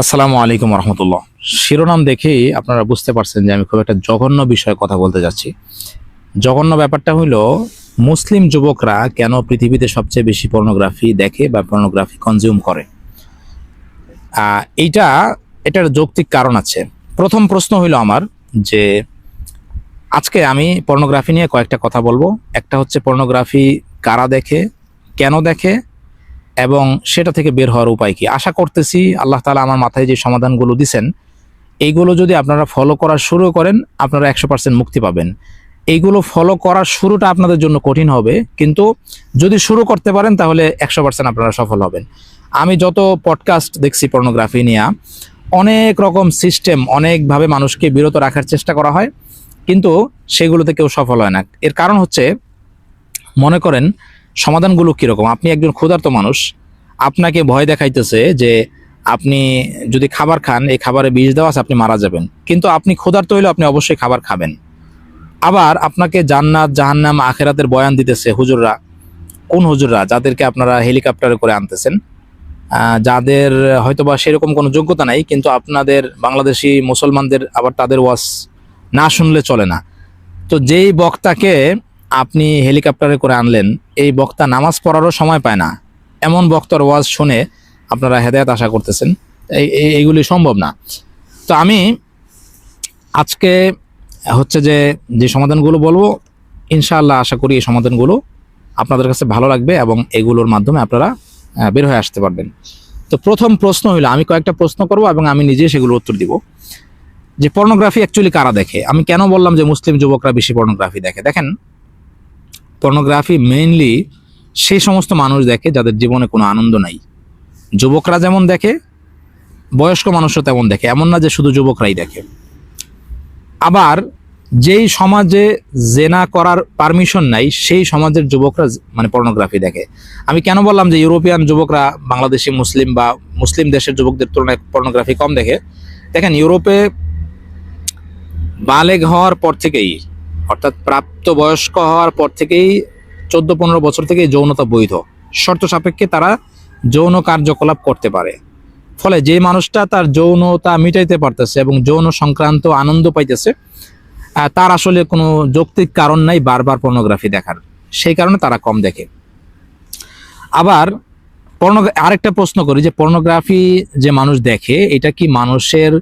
আসসালামু আলাইকুম রহমতুল্লাহ। শিরোনাম দেখেই আপনারা বুঝতে পারছেন যে আমি খুব একটা জঘন্য বিষয়ে কথা বলতে যাচ্ছি। জঘন্য ব্যাপারটা হলো মুসলিম যুবকরা কেন পৃথিবীতে সবচেয়ে বেশি পর্নোগ্রাফি দেখে বা পর্নোগ্রাফি কনজিউম করে? এইটা, এটার যৌক্তিক কারণ আছে। প্রথম প্রশ্ন হইল আমার যে, আজকে আমি পর্নোগ্রাফি নিয়ে কয়েকটা কথা বলব। একটা হচ্ছে পর্নোগ্রাফি কারা দেখে, কেন দেখে এবং সেটা থেকে বের হওয়ার উপায় কি? আশা করতেছি আল্লাহ তালা আমার মাথায় যে সমাধানগুলো দিছেন, এইগুলো যদি আপনারা ফলো করা শুরু করেন, আপনারা একশো পার্সেন্ট মুক্তি পাবেন। এইগুলো ফলো করার শুরুটা আপনাদের জন্য কঠিন হবে, কিন্তু যদি শুরু করতে পারেন, তাহলে একশো পার্সেন্ট আপনারা সফল হবেন। আমি যত পডকাস্ট দেখছি পর্নোগ্রাফি নিয়ে, অনেক রকম সিস্টেম অনেকভাবে মানুষকে বিরত রাখার চেষ্টা করা হয়, কিন্তু সেগুলোতে কেউ সফল হয় না। এর কারণ হচ্ছে, মনে করেন সমাধানগুলো কীরকম? আপনি একজন ক্ষুধার্ত মানুষ, আপনাকে ভয় দেখাইতেছে যে আপনি যদি খাবার খান, এই খাবারে বিষ দেওয়া আছে, আপনি মারা যাবেন। কিন্তু আপনি ক্ষুধার্ত হইলে আপনি অবশ্যই খাবার খাবেন। আবার আপনাকে জান্নাত, জাহান্নাম, আখেরাতের বয়ান দিতেছে হুজুররা, কোন হুজুররা? যাদেরকে আপনারা হেলিকপ্টারে করে আনতেছেন। যাদের হয়তোবা সেরকম কোনো যোগ্যতা নাই, কিন্তু আপনাদের বাংলাদেশি মুসলমানদের আবার তাদের ওয়াজ না শুনলে চলে না। তো যেই বক্তাকে আপনি হেলিকপ্টারে করে আনলেন, এই বক্তা নামাজ পড়ারও সময় পায় না। এমন বক্তার ওয়াজ শুনে আপনারা হেদায়ত আশা করতেছেন, এই, এই- এইগুলি সম্ভব না। তো আমি আজকে হচ্ছে যে যে সমাধানগুলো বলব, ইনশাআল্লাহ আশা করি এই সমাধানগুলো আপনাদের কাছে ভালো লাগবে এবং এগুলোর মাধ্যমে আপনারা বের হয়ে আসতে পারবেন। তো প্রথম প্রশ্ন হইল, আমি কয়েকটা প্রশ্ন করব এবং আমি নিজে সেগুলো উত্তর দিব। যে পর্নোগ্রাফি অ্যাকচুয়ালি কারা দেখে? আমি কেন বললাম যে মুসলিম যুবকরা বেশি পর্নোগ্রাফি দেখে? দেখেন পর্নোগ্রাফি মেইনলি সেই সমস্ত মানুষ দেখে যাদের জীবনে কোনো আনন্দ নাই। যুবকরা যেমন দেখে, বয়স্ক মানুষও তেমন দেখে, এমন না যে শুধু যুবকরাই দেখে। আবার যেই সমাজে জেনা করার পারমিশন নাই, সেই সমাজের যুবকরা মানে পর্নোগ্রাফি দেখে। আমি কেন বললাম যে ইউরোপিয়ান যুবকরা, বাংলাদেশি মুসলিম বা মুসলিম দেশের যুবকদের তুলনায় পর্নোগ্রাফি কম দেখে? দেখেন, ইউরোপে বালেগ হওয়ার পর থেকেই অর্থাৎ প্রাপ্ত বয়স্ক হওয়ার পর থেকেই চোদ্দ পনেরো বছর থেকেই যৌনতা বৈধ। শর্ত সাপেক্ষে তারা যৌন কার্যকলাপ করতে পারে। ফলে যে মানুষটা তার যৌনতা মিটাইতে পারতেছে এবং যৌন সংক্রান্ত আনন্দ পাইতেছে তার আসলে কোনো যৌক্তিক কারণ নাই বারবার পর্নোগ্রাফি দেখার। সেই কারণে তারা কম দেখে। আবার আরেকটা প্রশ্ন করি যে পর্নোগ্রাফি যে মানুষ দেখে, এটা কি মানুষের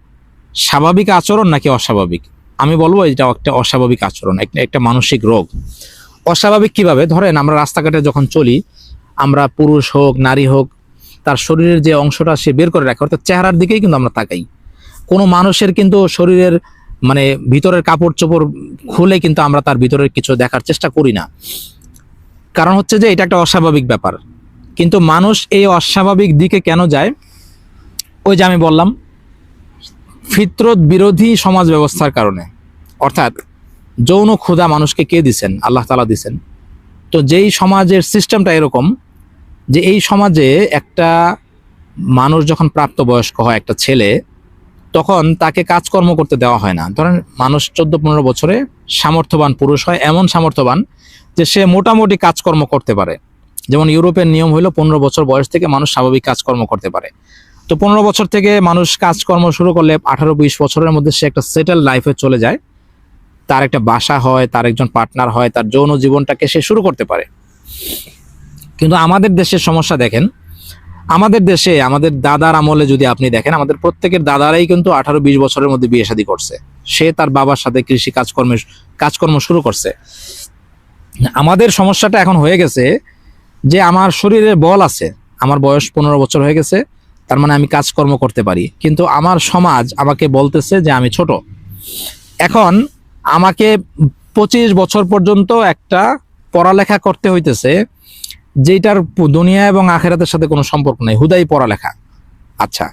স্বাভাবিক আচরণ নাকি অস্বাভাবিক? আমি বলব এটা একটা অস্বাভাবিক আচরণ একটা মানসিক রোগ। অস্বাভাবিক কীভাবে? ধরেন আমরা রাস্তাঘাটে যখন চলি, আমরা পুরুষ হোক, নারী হোক, তার শরীরের যে অংশটা সে বের করে রাখে, অর্থাৎ চেহারার দিকেই কিন্তু আমরা তাকাই। কোনো মানুষের কিন্তু শরীরের মানে ভিতরের কাপড় চোপড় খুলে কিন্তু আমরা তার ভিতরের কিছু দেখার চেষ্টা করি না। কারণ হচ্ছে যে এটা একটা অস্বাভাবিক ব্যাপার। কিন্তু মানুষ এই অস্বাভাবিক দিকে কেন যায়? ওই যে আমি বললাম, ফিতরত বিরোধী সমাজ ব্যবস্থার কারণে। অর্থাৎ যৌন ক্ষুধা মানুষকে কে দিছেন? আল্লাহ তালা দিছেন। তো যেই সমাজের সিস্টেমটা এরকম যে এই সমাজে একটা মানুষ যখন প্রাপ্তবয়স্ক হয়, একটা ছেলে, তখন তাকে কাজকর্ম করতে দেওয়া হয় না। ধরেন মানুষ চোদ্দ পনেরো বছরে সামর্থ্যবান পুরুষ হয়, এমন সামর্থ্যবান যে সে মোটামুটি কাজকর্ম করতে পারে। যেমন ইউরোপের নিয়ম হলো পনেরো বছর বয়স থেকে মানুষ স্বাভাবিক কাজকর্ম করতে পারে। তো পনেরো বছর থেকে মানুষ কাজকর্ম শুরু করলে আঠারো বিশ বছরের মধ্যে সে একটা সেটেল লাইফে চলে যায়। তার একটা বাসা হয়, তার একজন পার্টনার হয়, তার যৌন জীবনটাকে সে শুরু করতে পারে। কিন্তু আমাদের দেশের সমস্যা দেখেন, আমাদের দেশে, আমাদের দাদার আমলে যদি আপনি দেখেন, আমাদের প্রত্যেকের দাদারাই কিন্তু আঠারো বিশ বছরের মধ্যে বিয়ে শাদী করছে। সে তার বাবার সাথে কৃষি কাজকর্মে, কাজকর্ম শুরু করছে। আমাদের সমস্যাটা এখন হয়ে গেছে যে আমার শরীরে বল আছে, আমার বয়স পনেরো বছর হয়ে গেছে, তার মানে আমি কাজকর্ম করতে পারি। কিন্তু আমার সমাজ আমাকে বলতেছে যে আমি ছোট। এখন আমাকে পঁচিশ বছর পর্যন্ত একটা পড়ালেখা করতে হইতেছে যেটার দুনিয়া এবং আখেরাতের সাথে কোনো সম্পর্ক নেই। হুদাই পড়ালেখা। আচ্ছা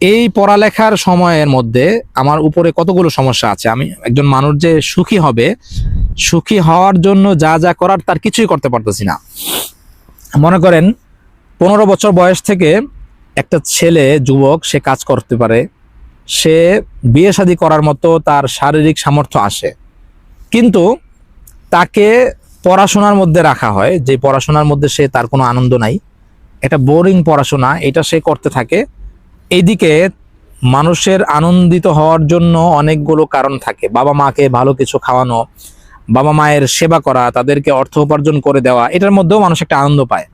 এই পড়ালেখার সময়ের মধ্যে আমার উপরে কতগুলো সমস্যা আছে? আমি একজন মানুষ যে সুখী হবে, সুখী হওয়ার জন্য যা যা করার তার কিছুই করতে পারতেছি না। মনে করেন, পনেরো বছর বয়স থেকে একটা ছেলে, যুবক, সে কাজ করতে পারে সে বিয়ে শাদী করার মতো তার শারীরিক সামর্থ্য আসে। কিন্তু তাকে পড়াশোনার মধ্যে রাখা হয়, যে পড়াশোনার মধ্যে সে তার কোনো আনন্দ নাই। এটা বোরিং পড়াশোনা, এটা সে করতে থাকে। এইদিকে মানুষের আনন্দিত হওয়ার জন্য অনেকগুলো কারণ থাকে। বাবা মাকে ভালো কিছু খাওয়ানো, বাবা মায়ের সেবা করা, তাদেরকে অর্থ উপার্জন করে দেওয়া, এটার মধ্যেও মানুষ একটা আনন্দ পায়।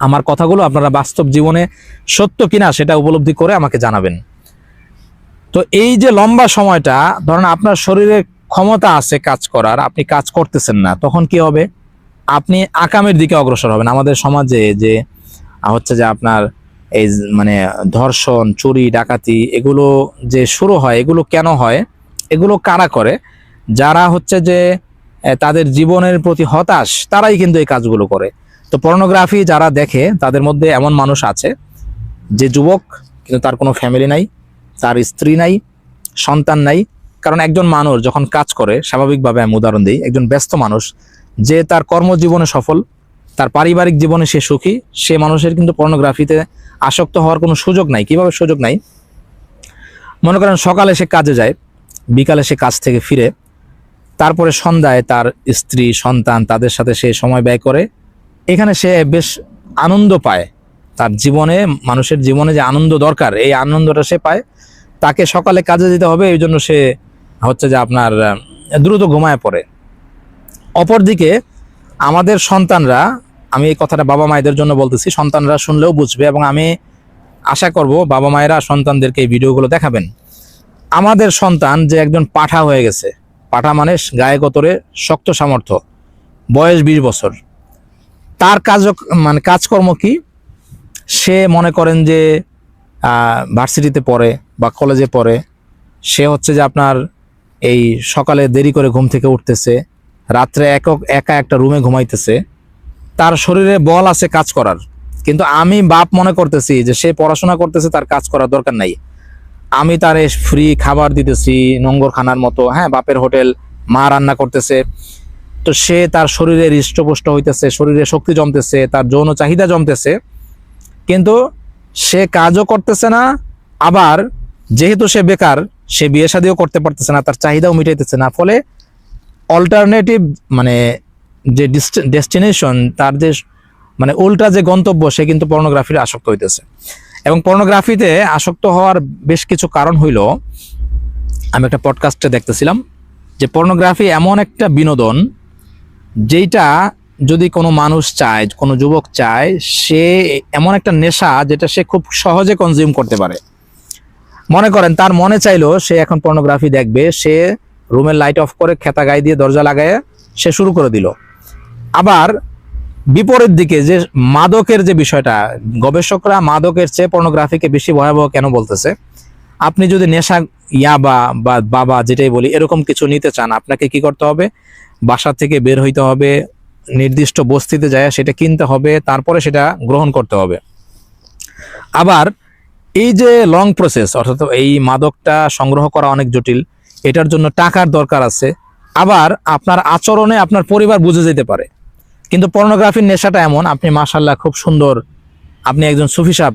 আমার কথাগুলো আপনারা বাস্তব জীবনে সত্য কিনা সেটা উপলব্ধি করে আমাকে জানাবেন। তো এই যে লম্বা সময়টা, ধরেন আপনার শরীরে ক্ষমতা আছে কাজ করার, আপনি কাজ করতেছেন না, তখন কি হবে? আপনি আকামের দিকে অগ্রসর হবেন। আমাদের সমাজে যে হচ্ছে যে আপনার এই মানে ধর্ষণ, চুরি, ডাকাতি, এগুলো যে শুরু হয়, এগুলো কেন হয়? এগুলো কারা করে? যারা হচ্ছে যে তাদের জীবনের প্রতি হতাশ, তারাই কিন্তু এই কাজগুলো করে। তো পর্নোগ্রাফি যারা দেখে, তাদের মধ্যে এমন মানুষ আছে, যে যুবক, কিন্তু তার কোনো ফ্যামিলি নাই তার স্ত্রী নাই, সন্তান নাই, কারণ একজন মানুষ যখন কাজ করে, স্বাভাবিকভাবে আমি উদাহরণ দিই, একজন ব্যস্ত মানুষ, যে তার কর্মজীবনে সফল, তার পারিবারিক জীবনে সে সুখী, সে মানুষের কিন্তু পর্নোগ্রাফিতে আসক্ত হওয়ার কোনো সুযোগ নাই। কীভাবে সুযোগ নাই? মনে করেন সকালে সে কাজে যায়, বিকালে সে কাজ থেকে ফিরে, তারপরে সন্ধ্যায় তার স্ত্রী, সন্তান তাদের সাথে সে সময় ব্যয় করে, এখানে সে বেশ আনন্দ পায়। তার জীবনে, মানুষের জীবনে যে আনন্দ দরকার, এই আনন্দটা সে পায়। তাকে সকালে কাজে যেতে হবে, এই জন্য সে হচ্ছে যে আপনার দ্রুত ঘুমায় পড়ে। অপরদিকে আমাদের সন্তানরা, আমি এই কথাটা বাবা মায়েদের জন্য বলতেছি, সন্তানরা শুনলেও বুঝবে এবং আমি আশা করব বাবা মায়েরা সন্তানদেরকে এই ভিডিওগুলো দেখাবেন। আমাদের সন্তান যে একজন পাঠা হয়ে গেছে, পাঠা মানে গায়ে গতরে শক্ত সামর্থ্য, বয়স বিশ বছর। তার কাজ মানে কাজকর্ম কি? সে মনে করেন যে ভার্সিটিতে পড়ে বা কলেজে পড়ে, সে হচ্ছে যে আপনার এই সকালে দেরি করে ঘুম থেকে উঠতেছে, রাত্রে একক, একা একটা রুমে ঘুমাইতেছে, তার শরীরে বল আছে কাজ করার। কিন্তু আমি বাপ মনে করতেছি যে সে পড়াশোনা করতেছে, তার কাজ করার দরকার নাই। আমি তার ফ্রি খাবার দিতেছি নোংর খানার মতো হ্যাঁ বাপের হোটেল, মা রান্না করতেছে। তো সে তার শরীরে হৃষ্টপুষ্ট হইতেছে, শরীরে শক্তি জমতেছে, তার যৌন চাহিদা জমতেছে। কিন্তু সে কাজও করতেছে না, আবার যেহেতু সে বেকার, সে বিয়ে শাদিও করতে পারতেছে না, তার চাহিদাও মিটাইতেছে না। ফলে অল্টারনেটিভ মানে যে ডেস্টিনেশন তার যে মানে উল্টা যে গন্তব্য, সে কিন্তু পর্নোগ্রাফির আসক্ত হইতেছে। এবং পর্নোগ্রাফিতে আসক্ত হওয়ার বেশ কিছু কারণ হইল, আমি একটা পডকাস্টে দেখতেছিলাম যে পর্নোগ্রাফি এমন একটা বিনোদন যেটা যদি কোনো মানুষ চায়, কোনো যুবক চায়, সে এমন একটা নেশা যেটা সে খুব সহজে কনজিউম করতে পারে। মনে করেন, তার মনে চাইলো সে এখন পর্নোগ্রাফি দেখবে, সে রুমের লাইট অফ করে খেতা গায়ে দিয়ে দরজা লাগায় সে শুরু করে দিল। আবার বিপরীত দিকে যে মাদকের যে বিষয়টা, গবেষকরা মাদকের চেয়ে পর্নোগ্রাফিকে বেশি ভয়াবহ কেন বলতেছে? আপনি যদি নেশা ইয়াবা বা, বাবা যেটাই বলি, এরকম কিছু নিতে চান, আপনাকে কি করতে হবে? বাসা থেকে বের হইতে হবে নির্দিষ্ট বস্তিতে যায় সেটা কিনতে হবে, তারপরে সেটা গ্রহণ করতে হবে। আবার এই যে লং প্রসেস অর্থাৎ এই মাদকটা সংগ্রহ করা অনেক জটিল, এটার জন্য টাকার দরকার আছে। আবার আপনার আচরণে আপনার পরিবার বুঝে যেতে পারে। কিন্তু পর্নোগ্রাফির নেশাটা এমন, আপনি মাশাল্লাহ খুব সুন্দর, আপনি একজন সুফি সাহেব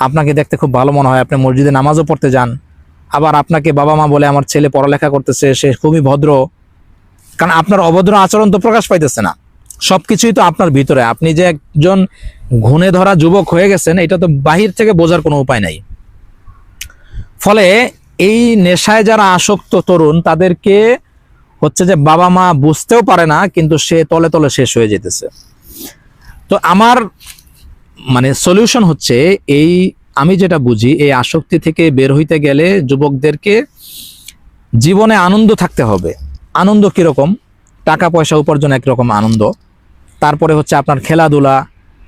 আপনাকে দেখতে খুব ভালো মনে হয়, আপনি মসজিদে নামাজও পড়তে যান। আবার আপনাকে বাবা মা বলে, আমার ছেলে পড়ালেখা করতেছে, সে খুবই ভদ্র। কারণ আপনার অভদ্র আচরণ তো প্রকাশ পাইতেছে না। সবকিছুই তো আপনার ভিতরে। আপনি যে একজন ঘুণে ধরা যুবক হয়ে গেছেন, এটা তো বাহির থেকে বোঝার কোনো উপায় নাই। ফলে এই নেশায় যারা আসক্ত তরুণ, তাদেরকে হচ্ছে যে বাবা মা বুঝতেও পারে না, কিন্তু সে তলে তলে শেষ হয়ে যেতেছে। তো আমার মানে সলিউশন হচ্ছে এই, আমি যেটা বুঝি, এই আসক্তি থেকে বের হইতে গেলে যুবকদেরকে জীবনে আনন্দ থাকতে হবে। আনন্দ কীরকম? টাকা পয়সা উপার্জন একরকম আনন্দ। তারপরে হচ্ছে আপনার খেলাধুলা।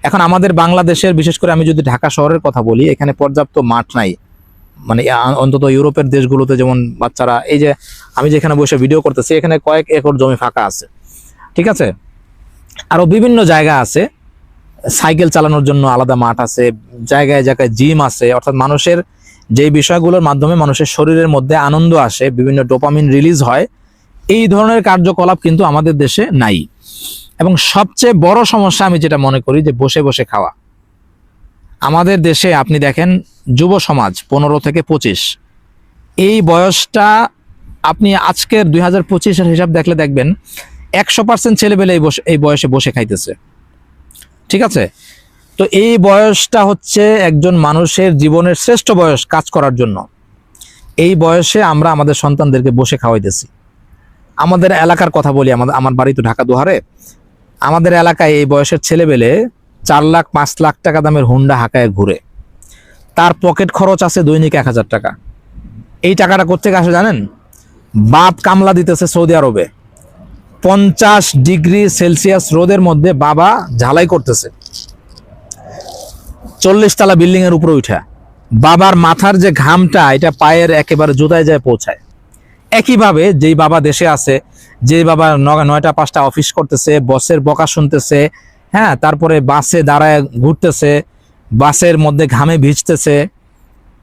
এখন আমাদের বাংলাদেশের, বিশেষ করে আমি যদি ঢাকা শহরের কথা বলি, এখানে পর্যাপ্ত মাঠ নাই। মানে অন্তত ইউরোপের দেশগুলোতে যেমন বাচ্চারা, এই যে আমি যেখানে বসে ভিডিও করতেছি, এখানে কয়েক একর জমি ফাঁকা আছে। ঠিক আছে? আরও বিভিন্ন জায়গা আছে। সাইকেল চালানোর জন্য আলাদা মাঠ আছে, জায়গায় জায়গায় জিম আছে। অর্থাৎ মানুষের যেই বিষয়গুলোর মাধ্যমে মানুষের শরীরের মধ্যে আনন্দ আসে, বিভিন্ন ডোপামিন রিলিজ হয়। এই ধরনের কার্যকলাপ কিন্তু আমাদের দেশে নাই। এবং সবচেয়ে বড় সমস্যা আমি যেটা মনে করি যে বসে বসে খাওয়া। আমাদের দেশে আপনি দেখেন যুব সমাজ পনেরো থেকে পঁচিশ। এই বয়সটা আপনি আজকের দুই হাজার পঁচিশের হিসাব দেখলে দেখবেন একশো পার্সেন্ট ছেলেবেলে এই বসে এই বয়সে বসে খাইতেছে। ঠিক আছে? তো এই বয়সটা হচ্ছে একজন মানুষের জীবনের শ্রেষ্ঠ বয়স কাজ করার জন্য। এই বয়সে আমরা আমাদের সন্তানদেরকে বসে খাওয়াইতেছি। আমাদের এলাকার কথা বলি, আমাদের আমার বাড়ি তো ঢাকা দুহারে আমাদের এলাকায় এই বয়সের ছেলেবেলে চার লাখ, পাঁচ লাখ টাকা দামের হুন্ডা হাঁকায় ঘুরে। তার পকেট খরচ আছে দৈনিক এক হাজার টাকা। এই টাকাটা কোথেকে আসে জানেন? বাপ কামলা দিতেছে সৌদি আরবে। পঞ্চাশ ডিগ্রি সেলসিয়াস রোদের মধ্যে বাবা ঝালাই করতেছে। চল্লিশ তলা বিল্ডিং এর উপরে উঠা। বাবার মাথার যে ঘামটা, এটা পায়ের একেবারে জুতায় যায় পৌঁছায়। একইভাবে যেই বাবা দেশে আছে যে বাবা নয়টা, পাঁচটা অফিস করতেছে বসের বকা শুনতেছে হ্যাঁ তারপরে বাসে দাঁড়ায় ঘুরতেছে, বাসের মধ্যে ঘামে ভিজতেছে,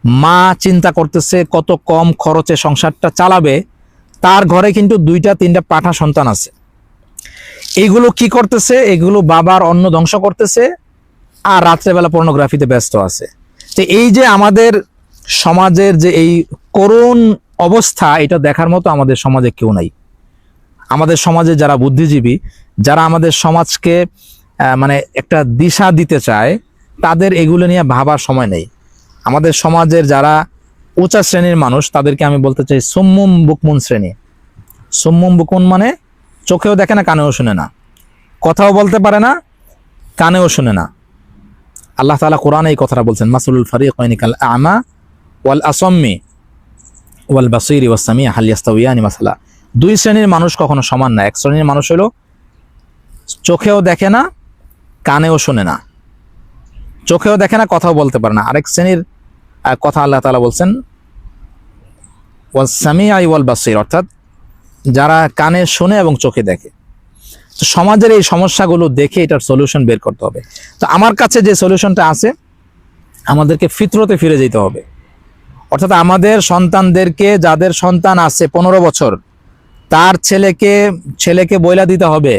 মা চিন্তা করতেছে কত কম খরচে সংসারটা চালাবে, তার ঘরে কিন্তু দুইটা, তিনটা পাঠা সন্তান আছে। এগুলো কি করতেছে? এগুলো বাবার অন্ন ধ্বংস করতেছে আর রাত্রেবেলা পর্নোগ্রাফিতে ব্যস্ত আছে। তো এই যে আমাদের সমাজের যে এই করুণ অবস্থা এটা দেখার মতো আমাদের সমাজে কেউ নাই। আমাদের সমাজে যারা বুদ্ধিজীবী, যারা আমাদের সমাজকে মানে একটা দিশা দিতে চায়, তাদের এগুলো নিয়ে ভাবার সময় নেই। আমাদের সমাজের যারা উঁচা শ্রেণির মানুষ, তাদেরকে আমি বলতে চাই সুম্মুম বুকমুন শ্রেণি। সুম্মুম বুকমুন মানে চোখেও দেখে না, কানেও শুনে না। কথাও বলতে পারে না, কানেও শুনে না। আল্লাহ তালা কোরআনে এই কথাটা বলছেন, মাসুলুল ফারিকাইনি কাল আমা ওয়াল আসম্মি ওয়াল বাসিরি ওয়াস সামি হাল ইয়াস্তাউয়ানি মাসালা। দুই শ্রেণির মানুষ কখনো সমান না। এক শ্রেণির মানুষ হলো চোখেও দেখে না, কানেও শোনে না। চোখেও দেখে না, কথাও বলতে পারে না। আরেক শ্রেণির কথা আল্লাহ তাআলা বলছেন ওয়াল সামি আই ওয়াল বাসির, অর্থাৎ যারা কানে শোনে এবং চোখে দেখে। তো সমাজের এই সমস্যাগুলো দেখে এটার সলিউশন বের করতে হবে। তো আমার কাছে যে সলিউশনটা আছে, আমাদেরকে ফিতরতে ফিরে যেতে হবে। অর্থাৎ আমাদের সন্তানদেরকে, যাদের সন্তান আছে পনেরো বছর, তার ছেলেকে ছেলেকে বইলা দিতে হবে।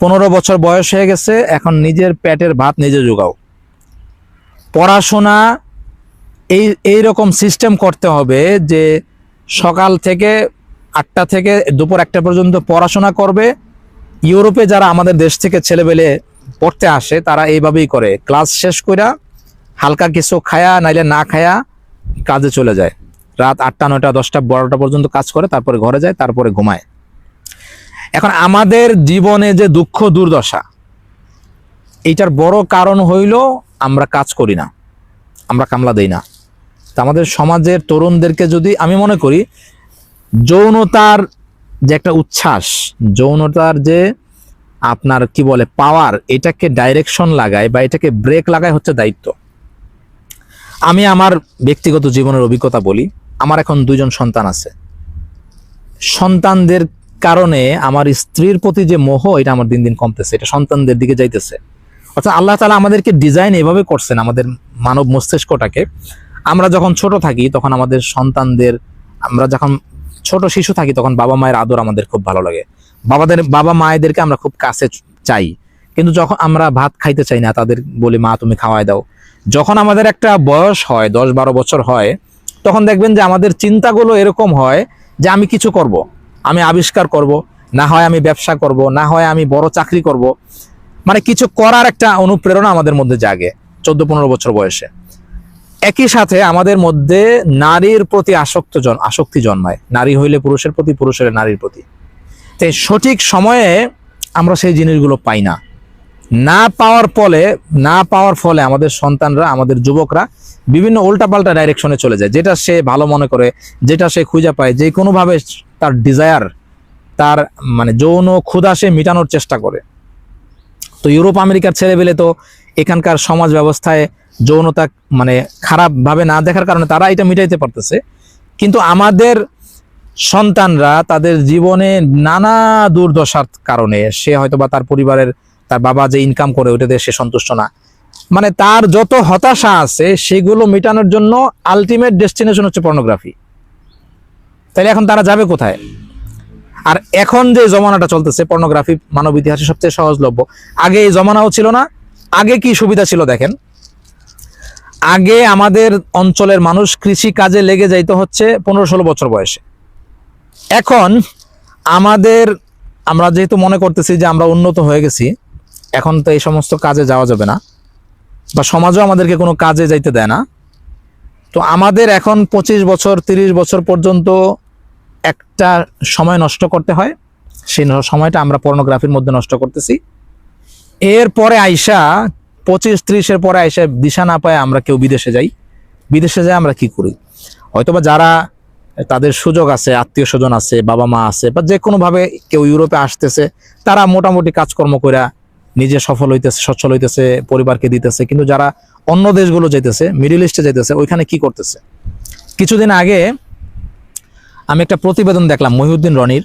পনেরো বছর বয়স হয়ে গেছে, এখন নিজের পেটের ভাত নিজে যোগাও পড়াশোনা এই এই রকম সিস্টেম করতে হবে যে সকাল থেকে আটটা থেকে দুপুর একটা পর্যন্ত পড়াশোনা করবে। ইউরোপে যারা আমাদের দেশ থেকে ছেলেবেলে পড়তে আসে, তারা এইভাবেই করে। ক্লাস শেষ কইরা হালকা কিছু খায়া, নাইলে না খায়া কাজে চলে যায়। রাত আটটা, নয়টা, দশটা, বারোটা পর্যন্ত কাজ করে, তারপরে ঘরে যায়, তারপরে ঘুমায়। এখন আমাদের জীবনে যে দুঃখ, দুর্দশা, এইটার বড় কারণ হইল আমরা কাজ করি না, আমরা কামলা দেই না। তা আমাদের সমাজের তরুণদেরকে যদি আমি মনে করি, যৌনতার যে একটা উচ্ছ্বাস, যৌনতার যে আপনার কি বলে পাওয়ার এটাকে ডাইরেকশন লাগায় বা এটাকে ব্রেক লাগায় হচ্ছে দায়িত্ব। আমি আমার ব্যক্তিগত জীবনের অভিজ্ঞতা বলি, আমার এখন দুজন সন্তান আছে। সন্তানদের কারণে আমার স্ত্রীর প্রতি যে মোহ, এটা আমার দিন দিন কমতেছে, এটা সন্তানদের দিকে যাইতেছে। অর্থাৎ আল্লাহ তালা আমাদেরকে ডিজাইন এভাবে করছেন, আমাদের মানব মস্তিষ্কটাকে। আমরা যখন ছোট থাকি, তখন আমাদের সন্তানদের, আমরা যখন ছোট শিশু থাকি, তখন বাবা মায়ের আদর আমাদের খুব ভালো লাগে। বাবাদের, বাবা মায়েদেরকে আমরা খুব কাছে চাই। কিন্তু যখন আমরা ভাত খাইতে চাই না, তাদের বলি, মা, তুমি খাওয়াই দাও। যখন আমাদের একটা বয়স হয়, দশ বারো বছর হয়, তখন দেখবেন যে আমাদের চিন্তাগুলো এরকম হয় যে আমি কিছু করব। আমি আবিষ্কার করব, না হয় আমি ব্যবসা করব, না হয় আমি বড় চাকরি করব। মানে কিছু করার একটা অনুপ্রেরণা আমাদের মধ্যে জাগে চোদ্দ, পনেরো বছর বয়সে। একই সাথে আমাদের মধ্যে নারীর প্রতি আসক্ত জন, আসক্তি জন্মায়। নারী হইলে পুরুষের প্রতি, পুরুষের নারীর প্রতি। তো এই সঠিক সময়ে আমরা সেই জিনিসগুলো পাই না। না পাওয়ার ফলে, না পাওয়ার ফলে আমাদের সন্তানরা, আমাদের যুবকরা বিভিন্ন উল্টাপাল্টা ডাইরেকশনে চলে যায়। যেটা সে ভালো মনে করে, যেটা সে খুঁজে পায়, যে কোনোভাবে তার ডিজায়ার তার মানে যৌন ক্ষুধা সে মেটানোর চেষ্টা করে। তো ইউরোপ, আমেরিকার ছেলেবেলে তো এখানকার সমাজ ব্যবস্থায় যৌনতা মানে খারাপভাবে না দেখার কারণে তারা এটা মিটাইতে পারতেছে। কিন্তু আমাদের সন্তানরা তাদের জীবনে নানা দুর্দশার কারণে সে হয়তো বা তার পরিবারের তার বাবা যে ইনকাম করে ওইটাতে সে সন্তুষ্ট না। মানে তার যত হতাশা আছে, সেগুলো মেটানোর জন্য আলটিমেট ডেস্টিনেশন হচ্ছে পর্নোগ্রাফি তাহলে এখন তারা যাবে কোথায়? আর এখন যে জমানাটা চলতেছে পর্নোগ্রাফি মানব ইতিহাসে সবচেয়ে সহজলভ্য। আগে এই জমানাও ছিল না, আগে কি সুবিধা ছিল দেখেন? আগে আমাদের অঞ্চলের মানুষ কৃষি কাজে লেগে যাইতে হচ্ছে পনেরো ষোলো বছর বয়সে। এখন আমাদের, আমরা যেহেতু মনে করতেছি যে আমরা উন্নত হয়ে গেছি এখন তো এই সমস্ত কাজে যাওয়া যাবে না বা সমাজও আমাদেরকে কোনো কাজে যাইতে দেয় না। তো আমাদের এখন পঁচিশ বছর, তিরিশ বছর পর্যন্ত একটা সময় নষ্ট করতে হয়। সেই সময়টা আমরা পর্নোগ্রাফির মধ্যে নষ্ট করতেছি। এরপরে আইসা, পঁচিশ, ত্রিশের পরে আইসা দিশা না পায় আমরা কেউ বিদেশে যাই। বিদেশে যাই আমরা কি করি? হয়তোবা যারা তাদের সুযোগ আছে, আত্মীয় স্বজন আছে, বাবা মা আছে, বা যে কোনোভাবে কেউ ইউরোপে আসতেছে, তারা মোটামুটি কাজকর্ম কইরা নিজে সফল হইতেছে, সচ্ছল হইতেছে, পরিবারকে দিতেছে, কিন্তু যারা অন্য দেশগুলো যাইতেছে মিডিল ইস্টে যাইতেছে, ওইখানে কি করতেছে? কিছুদিন আগে আমি একটা প্রতিবেদন দেখলাম মহিউদ্দিন রনির।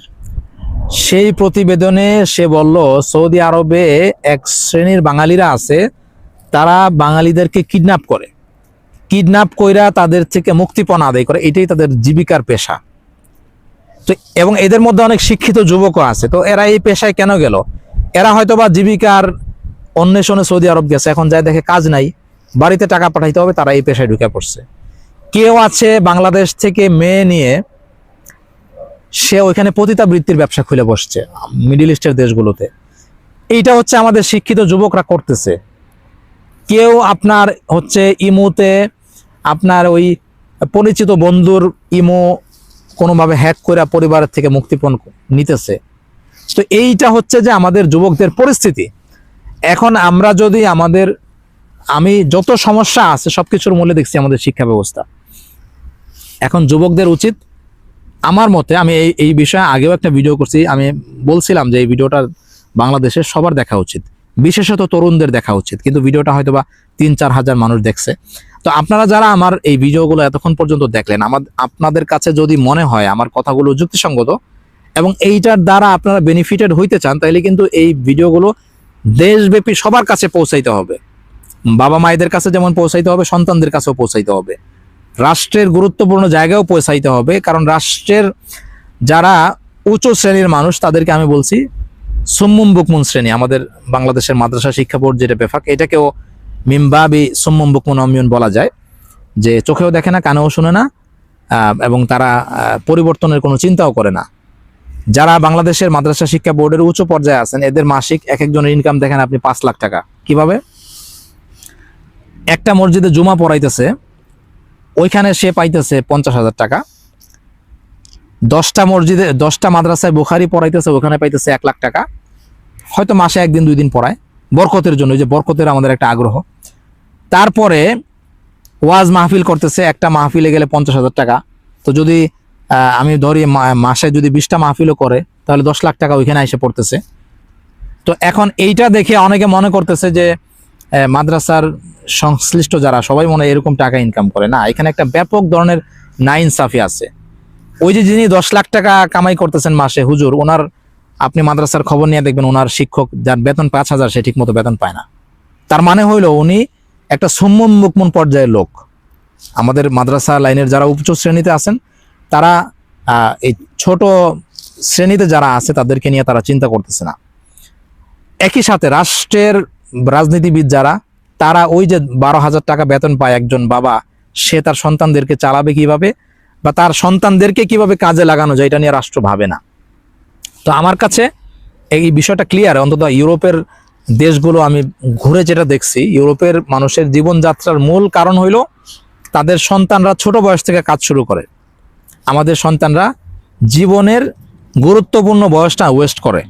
সেই প্রতিবেদনে সে বলল, সৌদি আরবে এক শ্রেণির বাঙালিরা আছে, তারা বাঙালিদেরকে কিডন্যাপ করে। কিডন্যাপ কইরা তাদের থেকে মুক্তিপণ আদায় করে, এটাই তাদের জীবিকার পেশা। তো, এবং এদের মধ্যে অনেক শিক্ষিত যুবকও আছে, তো এরা এই পেশায় কেন গেল? এরা হয়তো বা জীবিকার অন্বেষণে সৌদি আরব গেছে, এখন যায় দেখে কাজ নাই, বাড়িতে টাকা পাঠাইতে হবে, তারা এই পেশায় ঢুকে পড়ছে। কেউ আছে বাংলাদেশ থেকে মেয়ে নিয়ে, সে ওইখানে পতিতাবৃত্তির ব্যবসা খুলে বসছে, মিডিল ইস্টের দেশগুলোতে। এইটা হচ্ছে আমাদের শিক্ষিত যুবকরা করতেছে। কেউ আপনার হচ্ছে ইমোতে, আপনার ওই পরিচিত বন্ধুর ইমো কোনোভাবে হ্যাক করে পরিবারের থেকে মুক্তিপণ নিতেছে। তো এইটা হচ্ছে যে আমাদের যুবকদের পরিস্থিতি। এখন আমরা যদি আমাদের, আমি যত সমস্যা আছে সবকিছুর মূলে দেখছি আমাদের শিক্ষা ব্যবস্থা। এখন যুবকদের উচিত, আমার মতে, আমি এই এই বিষয়ে আগেও একটা ভিডিও করছি, আমি বলছিলাম যে এই ভিডিওটা বাংলাদেশের সবার দেখা উচিত। বিশেষত তরুণদের দেখা উচিত, কিন্তু ভিডিওটা হয়তো বা তিন, চার হাজার মানুষ দেখছে। তো আপনারা যারা আমার এই ভিডিওগুলো এতক্ষণ পর্যন্ত দেখলেন, আমার, আপনাদের কাছে যদি মনে হয়, আমার কথাগুলো যুক্তিসঙ্গত এবং এইটার দ্বারা আপনারা বেনিফিটেড হইতে চান তাহলে কিন্তু এই ভিডিওগুলো দেশব্যাপী সবার কাছে পৌঁছাইতে হবে। বাবা মায়েদের কাছে যেমন পৌঁছাইতে হবে, সন্তানদের কাছেও পৌঁছাইতে হবে। রাষ্ট্রের গুরুত্বপূর্ণ জায়গাও পৌঁছাইতে হবে, কারণ রাষ্ট্রের যারা উচ্চ শ্রেণির মানুষ, তাদেরকে আমি বলছি সুম্মুম বুকমুন শ্রেণি, আমাদের বাংলাদেশের মাদ্রাসা শিক্ষা বোর্ড যেটা বেফাক, এটাকেও মিমবাবি সুম্মুম বুকমুন অমিয়ন বলা যায়, যে চোখেও দেখে না, কানেও শুনে না এবং তারা পরিবর্তনের কোনো চিন্তাও করে না। যারা বাংলাদেশের মাদ্রাসা শিক্ষা বোর্ডের উচ্চ পর্যায়ে আছেন, এদের মাসিক এক একজনের ইনকাম দেখেন আপনি পাঁচ লাখ টাকা। কীভাবে? একটা মসজিদে জুমা পড়াইতেছে, ওইখানে সে পাইতেছে পঞ্চাশ হাজার টাকা। দশটা মসজিদে, দশটা মাদ্রাসায় বুখারি পড়াইতেছে, ওখানে পাইতেছে এক লাখ টাকা। হয়তো মাসে একদিন, দুই দিন পড়ায়। বরকতের জন্য যে বরকতের আমাদের একটা আগ্রহ। তারপরে ওয়াজ মাহফিল করতেছে, একটা মাহফিলে গেলে পঞ্চাশ হাজার টাকা। তো যদি আমি ধরি মাসে যদি বিশটা মাহফিলও করে, তাহলে দশ লাখ টাকা ওইখানে এসে পড়তেছে। তো এখন এইটা দেখে অনেকে মনে করতেছে যে মাদ্রাসার সংশ্লিষ্ট যারা, সবাই মনে এরকম টাকা ইনকাম করে। না, এখানে একটা ব্যাপক ধরনের নাইন সাফি আছে। ওই যে যিনি দশ লাখ টাকা কামাই করতেছেন মাসে, হুজুর, ওনার আপনি মাদ্রাসার খবর নিয়ে দেখবেন, ওনার শিক্ষক, যার বেতন পাঁচ হাজার, সে ঠিক মতো বেতন পায় না। তার মানে হইল, উনি একটা সম্মন মুকমন পর্যায়ের লোক। আমাদের মাদ্রাসা লাইনের যারা উচ্চ শ্রেণীতে আছেন তারা এই ছোট শ্রেণীতে যারা আছে, তাদেরকে নিয়ে তারা চিন্তা করতেছে না। একই সাথে রাষ্ট্রের রাজনীতিবিদ যারা, তারা ওই যে বারো হাজার টাকা বেতন পায় একজন বাবা, সে তার সন্তানদেরকে চালাবে কীভাবে বা তার সন্তানদেরকে কীভাবে কাজে লাগানো যায়, এটা নিয়ে রাষ্ট্র ভাবে না। তো আমার কাছে এই বিষয়টা ক্লিয়ার অন্তত ইউরোপের দেশগুলো আমি ঘুরে যেটা দেখছি, ইউরোপের মানুষের জীবনযাত্রার মূল কারণ হইল তাদের সন্তানরা ছোট বয়স থেকে কাজ শুরু করে। আমাদের সন্তানরা জীবনের গুরুত্বপূর্ণ বয়সটা ওয়েস্ট করে,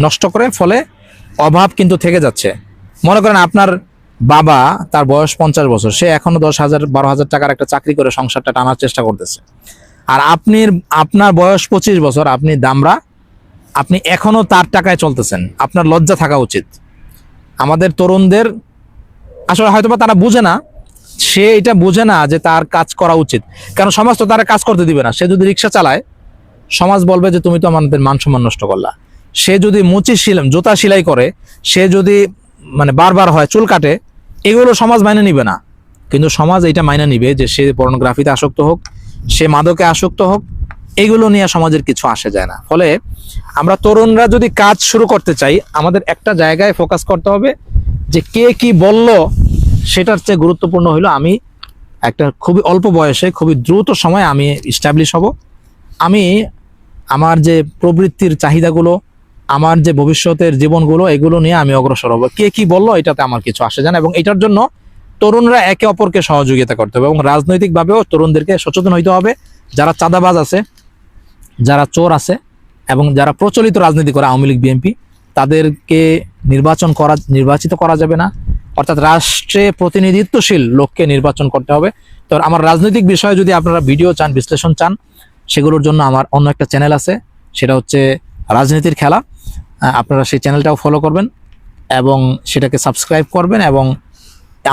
নষ্ট করে, ফলে অভাব কিন্তু থেকে যাচ্ছে। মনে করেন আপনার বাবা তার বয়স পঞ্চাশ বছর, সে এখনও দশ হাজার, বারো হাজার টাকার একটা চাকরি করে সংসারটা টানার চেষ্টা করতেছে। আর আপনি, আপনার বয়স পঁচিশ বছর, আপনি দামরা, আপনি এখনও তার টাকায় চলতেছেন। আপনার লজ্জা থাকা উচিত। আমাদের তরুণদের, আসলে হয়তোবা তারা বুঝে না সে এটা বোঝে না যে তার কাজ করা উচিত। কারণ সমাজ তো তারা কাজ করতে দিবে না। সে যদি রিক্সা চালায়, সমাজ বলবে যে তুমি তো আমাদের মান সম্মান নষ্ট করলা। সে যদি মুচি সিলাই জুতা সেলাই করে, সে যদি মানে বারবার হয় চুল কাটে, এগুলো সমাজ মাইনে নিবে না। কিন্তু সমাজ এটা মাইনে নিবে যে সে পর্নোগ্রাফিতে আসক্ত হোক, সে মাদকে আসক্ত হোক, এগুলো নিয়ে সমাজের কিছু আসে যায় না। ফলে আমরা তরুণরা যদি কাজ শুরু করতে চাই, আমাদের একটা জায়গায় ফোকাস করতে হবে যে কে কি বলল সেটার চেয়ে গুরুত্বপূর্ণ হলো আমি একটা খুবই অল্প বয়সে, খুবই দ্রুত সময় আমি স্ট্যাবলিশ হব। আমি আমার যে প্রবৃত্তির চাহিদাগুলো, আমার যে ভবিষ্যতের জীবনগুলো, এগুলো নিয়ে আমি অগ্রসর হব। কে কি বলল এটাতে আমার কিছু আসে যায় এবং এটার জন্য তরুণরা একে অপরকে সহযোগিতা করতে হবে এবং রাজনৈতিকভাবেও তরুণদেরকে সচেতন হইতে হবে। যারা চাঁদাবাজ আছে, যারা চোর আছে এবং যারা প্রচলিত রাজনীতি করে আওয়ামী লীগ, বিএনপি, তাদেরকে নির্বাচন করা, নির্বাচিত করা যাবে না। অর্থাৎ রাষ্ট্রে প্রতিনিধিত্বশীল লোককে নির্বাচন করতে হবে। তো আমার রাজনৈতিক বিষয়ে যদি আপনারা ভিডিও চান, বিশ্লেষণ চান, সেগুলোর জন্য আমার অন্য একটা চ্যানেল আছে। সেটা হচ্ছে রাজনীতির খেলা। আপনারা সেই চ্যানেলটাও ফলো করবেন এবং সেটাকে সাবস্ক্রাইব করবেন এবং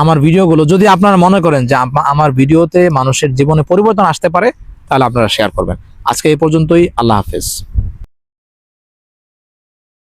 আমার ভিডিওগুলো যদি আপনারা মনে করেন যে আমার ভিডিওতে মানুষের জীবনে পরিবর্তন আসতে পারে, তাহলে আপনারা শেয়ার করবেন। আজকে এই পর্যন্তই। আল্লাহ হাফেজ।